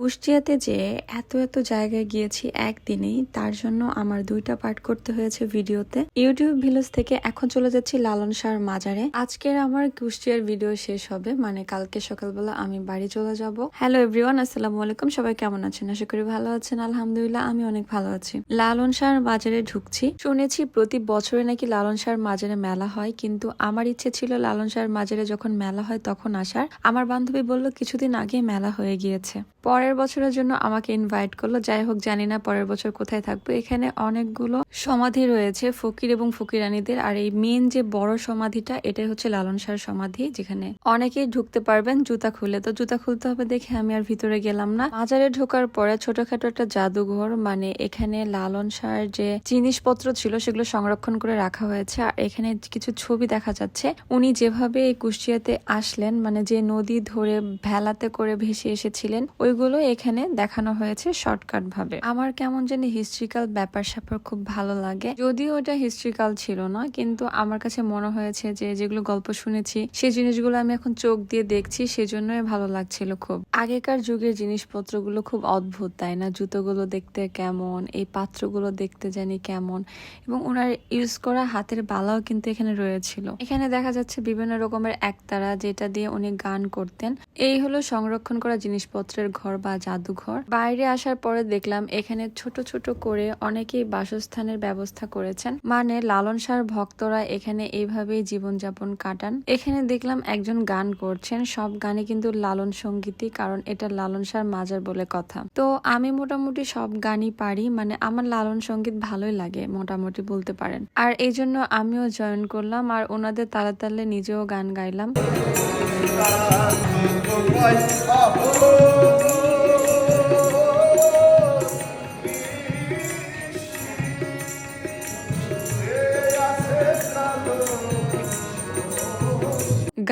কুষ্টিয়াতে যে এত এত জায়গায় গিয়েছি একদিনেই, তার জন্য আমার দুইটা পার্ট করতে হয়েছে ভিডিওতে। ইউটিউব ভিলেজ থেকে এখন চলে যাচ্ছি লালন শাহর মাজারে। আজকের আমার কুষ্টিয়ার ভিডিও শেষ হবে মানে কালকে সকালবেলা আমি বাড়ি চলে যাব। হ্যালো এভরিওয়ান, আসসালামু আলাইকুম। সবাই কেমন আছেন? আশা করি ভালো আছেন। আলহামদুলিল্লাহ, আমি অনেক ভালো আছি। লালন শাহর বাজারে ঢুকছি। শুনেছি প্রতি বছরে নাকি লালন শাহর মাজারে মেলা হয়, কিন্তু আমার ইচ্ছে ছিল লালন শাহর মাজারে যখন মেলা হয় তখন আসার। আমার বান্ধবী বলল, কিছুদিন আগে মেলা হয়ে গিয়েছে। পরের বছরের জন্য আমাকে ইনভাইট করল। যাই হোক, জানি না পরের বছর কোথায় থাকব। এখানে অনেকগুলো সমাধি রয়েছে, ফকির এবং ফকিরানীদের। আর এই মেন যে বড় সমাধিটা, এটাই হচ্ছে লালন সমাধি, যেখানে অনেকেই ঢুকতে পারবেন। জুতা খুলে, তো জুতা খুলতে হবে দেখে আমি আর ভিতরে গেলাম না। মাজারে ঢোকার পরে ছোটখাটো একটা জাদুঘর মানে এখানে লালন যে জিনিসপত্র ছিল, সেগুলো সংরক্ষণ করে রাখা হয়েছে। আর এখানে কিছু ছবি দেখা যাচ্ছে। উনি যেভাবে এই কুষ্টিয়াতে আসলেন মানে যে নদী ধরে ভেলাতে করে ভেসে এসেছিলেন ওইগুলো এখানে দেখানো হয়েছে শর্টকাট ভাবে আমার কেমন জানি হিস্ট্রিক্যাল ব্যাপার স্যাপার খুব ভালো লাগে। যদিও এটা হিস্ট্রিক্যাল ছিল না, কিন্তু আমার কাছে মনে হয়েছে যে যেগুলো গল্প শুনেছি সেই জিনিসগুলো আমি এখন চোখ দিয়ে দেখছি, সেজন্যই ভালো লাগছিল খুব। আগেকার যুগের জিনিসপত্রগুলো খুব অদ্ভুত, তাই না? জুতোগুলো দেখতে কেমন, এই পাত্রগুলো দেখতে জানি কেমন, এবং ওনার ইউজ করা হাতের বালাও কিন্তু এখানে রয়েছিল। এখানে দেখা যাচ্ছে বিভিন্ন রকমের একতারা, যেটা দিয়ে উনি গান করতেন। এই হলো সংরক্ষণ করা জিনিসপত্রের ঘর বা জাদুঘর। বাইরে আসার পরে দেখলাম এখানে ছোট ছোট করে অনেকেই বাসস্থানের ব্যবস্থা করেছেন। মানে লালন শাহর ভক্তরা এখানে এইভাবেই জীবনযাপন কাটান। এখানে দেখলাম একজন গান করছেন। সব গানে কিন্তু লালন সঙ্গীতই, কারণ এটা লালন শাহর মাজার বলে কথা। তো আমি মোটামুটি সব গানই পারি মানে আমার লালন সংগীত ভালোই লাগে, মোটামুটি বলতে পারেন। আর এই জন্য আমিও জয়েন করলাম আর ওনাদের তালে তালে নিজেও গান গাইলাম।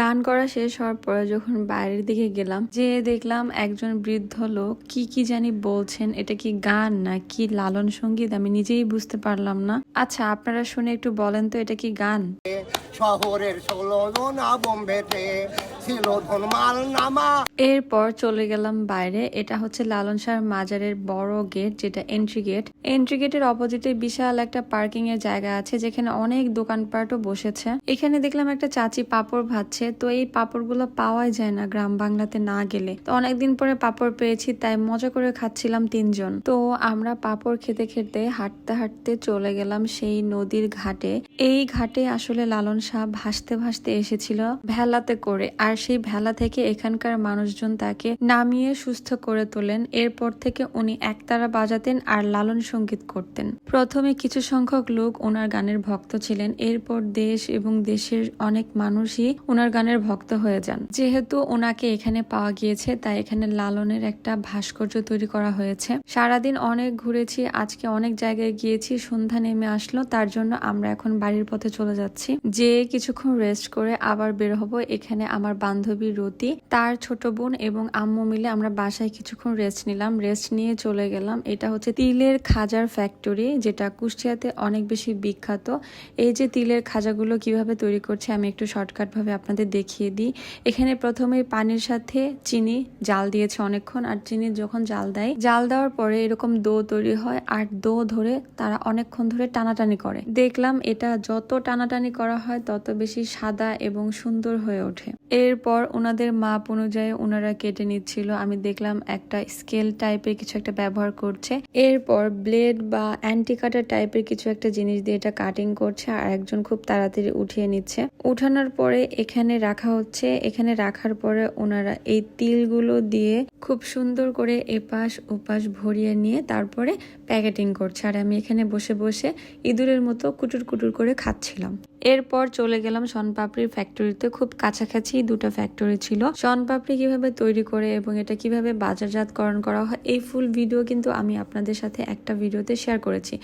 গান করা শেষ হওয়ার পরে যখন বাইরের দিকে গেলাম যে দেখলাম একজন বৃদ্ধ লোক কি কি জানি বলছেন। এটা কি গান না কি লালন সংগীত? আমি নিজেই বুঝতে পারলাম না। আচ্ছা আপনারা শুনে একটু বলেন তো, এটা কি গান? শহরের ছিল এরপর চলে গেলাম বাইরে। এটা হচ্ছে লালন শাহ মাজারের বড় গেট, যেটা এন্ট্রি গেট এন্ট্রি গেটের অপোজিটে বিশাল একটা পার্কিং এর জায়গা আছে, যেখানে অনেক দোকানপাটও বসেছে। এখানে দেখলাম একটা চাচি পাপড় ভাজছে, তো এই পাপড়গুলো পাওয়াই যায় না গ্রাম বাংলাতে না গেলে। তো অনেকদিন পরে পাপড় পেয়েছি, তাই মজা করে খাচ্ছিলাম তিনজন। তো আমরা পাপড় খেতে খেতে হাঁটতে হাঁটতে চলে গেলাম সেই নদীর ঘাটে। এই ঘাটে আসলে লালন শাহ ভাসতে ভাসতে এসেছিল ভেলাতে করে। আর সেই ভেলা থেকে এখানকার মানুষজন তাকে নামিয়ে সুস্থ করে তোলেন। এরপর থেকে উনি একতারা বাজাতেন আর লালন সংগীত করতেন। প্রথমে কিছু সংখ্যক লোক ওনার গানের ভক্ত ছিলেন। এরপর দেশ এবং দেশের অনেক মানুষই ওনার গানের ভক্ত হয়ে যান। যেহেতু ওনাকে এখানে পাওয়া গিয়েছে, তাই এখানে লালনের একটা ভাস্কর্য তৈরি করা হয়েছে। সারাদিন অনেক ঘুরেছি, আজকে অনেক জায়গায় গিয়েছি, সন্ধ্যা নেমে আসলো, তার জন্য আমরা এখন বাড়ির পথে চলে যাচ্ছি। যে কিছুক্ষণ রেস্ট করে আবার বের হব। এখানে আমার বান্ধবী রতি, তার ছোট বোন এবং আম্মু মিলে আমরা বাসায় কিছুক্ষণ রেস্ট নিলাম। রেস্ট নিয়ে চলে গেলাম। এটা হচ্ছে তিলের খাজার ফ্যাক্টরি যেটা কুষ্টিয়াতে অনেক বেশি বিখ্যাত। এই যে তিলের খাজাগুলো কীভাবে তৈরি করছে, আমি একটু শর্টকাট ভাবে আপনাদের দেখিয়ে দিই। এখানে প্রথমে পানির সাথে চিনি, জাল দিয়েছে অনেকক্ষণ। আর চিনি যখন জাল দেয়, জাল দেওয়ার পরে এরকম দো তৈরি হয়। আর দো ধরে তারা অনেকক্ষণ ধরে টানাটানি করে। দেখলাম এটা যত টানাটানি করা হয়, তত বেশি সাদা এবং সুন্দর হয়ে ওঠে। এরপর ওনাদের মাপ অনুযায়ী ওনারা কেটে নিচ্ছিল। আমি দেখলাম একটা স্কেল টাইপের কিছু একটা ব্যবহার করছে। এরপর ব্লেড বা অ্যান্টি কাটার টাইপের কিছু একটা জিনিস দিয়ে এটা কাটিং করছে আর একজন খুব তাড়াতাড়ি উঠিয়ে নিচ্ছে। উঠানোর পরে এখানে রাখা হচ্ছে। এখানে রাখার পরে ওনারা এই তিলগুলো দিয়ে খুব সুন্দর করে এপাশ ওপাশ ভরিয়ে নিয়ে তারপরে প্যাকেটিং করছে। আর আমি এখানে বসে বসে ইঁদুরের মতো কুটুর কুটুর করে খাচ্ছিলাম। এরপর চলে গেলাম শনপাপড়ির ফ্যাক্টরিতে খুব কাছাকাছি দুটো ফ্যাক্টরি ছিল। শন পাপড়ি কীভাবে তৈরি করে এবং এটা কীভাবে বাজারজাতকরণ করা হয়, এই ফুল ভিডিও কিন্তু আমি আপনাদের সাথে একটা ভিডিওতে শেয়ার করেছি।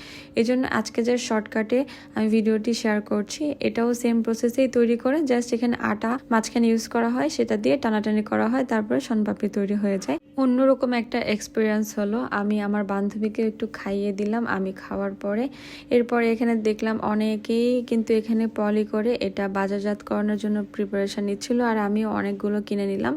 এই জন্য আজকে যে শর্টকাটে আমি ভিডিওটি শেয়ার করছি, এটাও সেম প্রসেসেই তৈরি করে জাস্ট এখানে আটা মাঝখানে ইউজ করা হয়, সেটা দিয়ে টানাটানি করা হয়, তারপরে শনপাপড়ি তৈরি হয়ে যায়। অন্যরকম একটা এক্সপিরিয়েন্স হলো। আমি আমার বান্ধবীকে একটু খাইয়ে দিলাম, আমি খাওয়ার পরে। এরপরে এখানে দেখলাম অনেকেই কিন্তু এখানে পলি করে, এটা বাজারজাত করানোর জন্য প্রিপারেশান নিচ্ছিল আর আমিও অনেকগুলো কিনে নিলাম।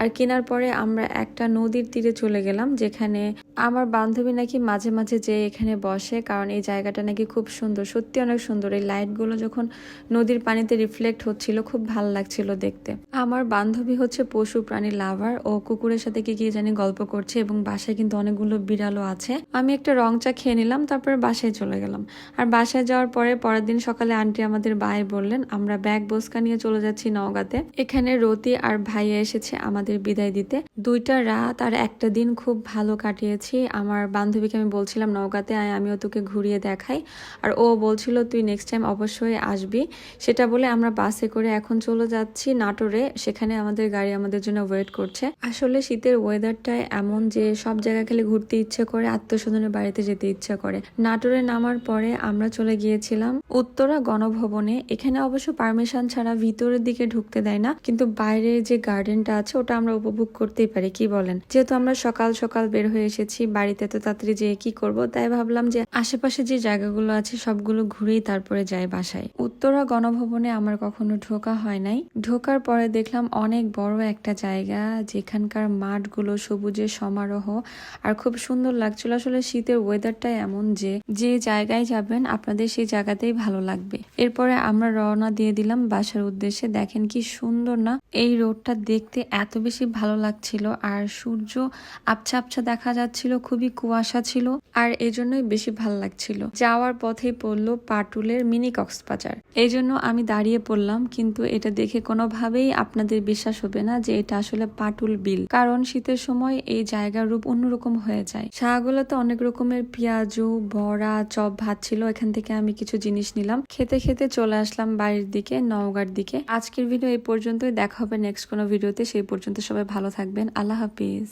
আর কেনার পরে আমরা একটা নদীর তীরে চলে গেলাম, যেখানে আমার বান্ধবী নাকি মাঝে মাঝে যে এখানে বসে, কারণ এই জায়গাটা নাকি খুব সুন্দর। সত্যি অনেক সুন্দর। এই লাইটগুলো যখন নদীর পানিতে রিফ্লেক্ট হচ্ছিল, খুব ভালো লাগছিল দেখতে। আমার বান্ধবী হচ্ছে পশু প্রাণী লাভার ও কুকুরের সাথে কি কি জানি গল্প করছে এবং বাসায় কিন্তু অনেকগুলো বিড়ালও আছে। আমি একটা রং চা খেয়ে নিলাম, তারপরে বাসায় চলে গেলাম। আর বাসায় যাওয়ার পরে পরের দিন সকালে আন্টি আমাদের বাই বললেন, আমরা ব্যাগ, বোসকা নিয়ে চলে যাচ্ছি নওগাঁতে। এখানে রতি আর ভাইয়া এসেছে আমাদের বিদায় দিতে। দুইটা রাত আর একটা দিন খুব ভালো কাটিয়েছি। আমার বান্ধবীকে আমি বলছিলাম নওগাঁতে, আয়, আমিও তোকে ঘুরিয়ে দেখাই। আর ও বলছিল, তুই নেক্সট টাইম অবশ্যই আসবি। সেটা বলে আমরা বাসে করে এখন চলে যাচ্ছি নাটোরে। সেখানে আমাদের গাড়ি আমাদের জন্য ওয়েট করছে। আসলে শীতের ওয়েদারটাই এমন যে সব জায়গা খেলে ঘুরতে ইচ্ছে করে আত্মস্বজনের বাড়িতে যেতে ইচ্ছে করে। নাটোরে নামার পরে আমরা চলে গিয়েছিলাম উত্তরা গণভবনে। এখানে অবশ্য পারমিশন ছাড়া ভিতরের দিকে ঢুকতে দেয় না, কিন্তু বাইরে যে গার্ডেনটা আছে, ওটা আমরা উপভোগ করতেই পারি, কি বলেন? যেহেতু আমরা সকাল সকাল বের হয়ে এসেছি বাড়িতে, তো তাড়াতাড়ি যেয়ে কি করব? তাই ভাবলাম যে আশেপাশে যে জায়গাগুলো আছে সবগুলো ঘুরেই তারপরে যাই বাসায়। উত্তরা গণভবনে আমার কখনো ঢোকা হয় নাই। ঢোকার পরে দেখলাম অনেক বড় একটা জায়গা, যেখানকার মাঠগুলো সবুজের সমারোহ, আর খুব সুন্দর লাগছিল। আসলে শীতের ওয়েদারটাই এমন যে যে জায়গায় যাবেন আপনাদের সেই জায়গাতেই ভালো লাগবে। এরপরে আমরা রওনা দিয়ে দিলাম বাসার উদ্দেশ্যে। দেখেন কি সুন্দর না? এই রোডটা দেখতে এত বেশি ভালো লাগছিল, আর সূর্য আবছা আবছা দেখা যাচ্ছিল খুবই কুয়াশা ছিল আর এজন্যই বেশি ভালো লাগছিল। যাওয়ার পথেই পড়ল পাটুলের মিনি কক্সবাজার। এই জন্য আমি দাঁড়িয়ে পড়লাম, কিন্তু এটা দেখে কোনোভাবেই আপনাদের বিশ্বাস হবে না যে এটা আসলে পাটুল বিল। কারণ শীতের সময় এই জায়গার রূপ অন্যরকম হয়ে যায়। শাহগুলোতে অনেক রকমের পেঁয়াজু, বড়া, চপ, ভাত ছিল, এখান থেকে আমি কিছু জিনিস নিলাম। খেতে খেতে চলে আসলাম বাড়ির দিকে, নওগাঁর দিকে। আজকের ভিডিও এই পর্যন্তই। দেখা হবে নেক্সট কোনো ভিডিওতে। সেই পর্যন্ত সবাই ভালো থাকবেন। আল্লাহ হাফিজ।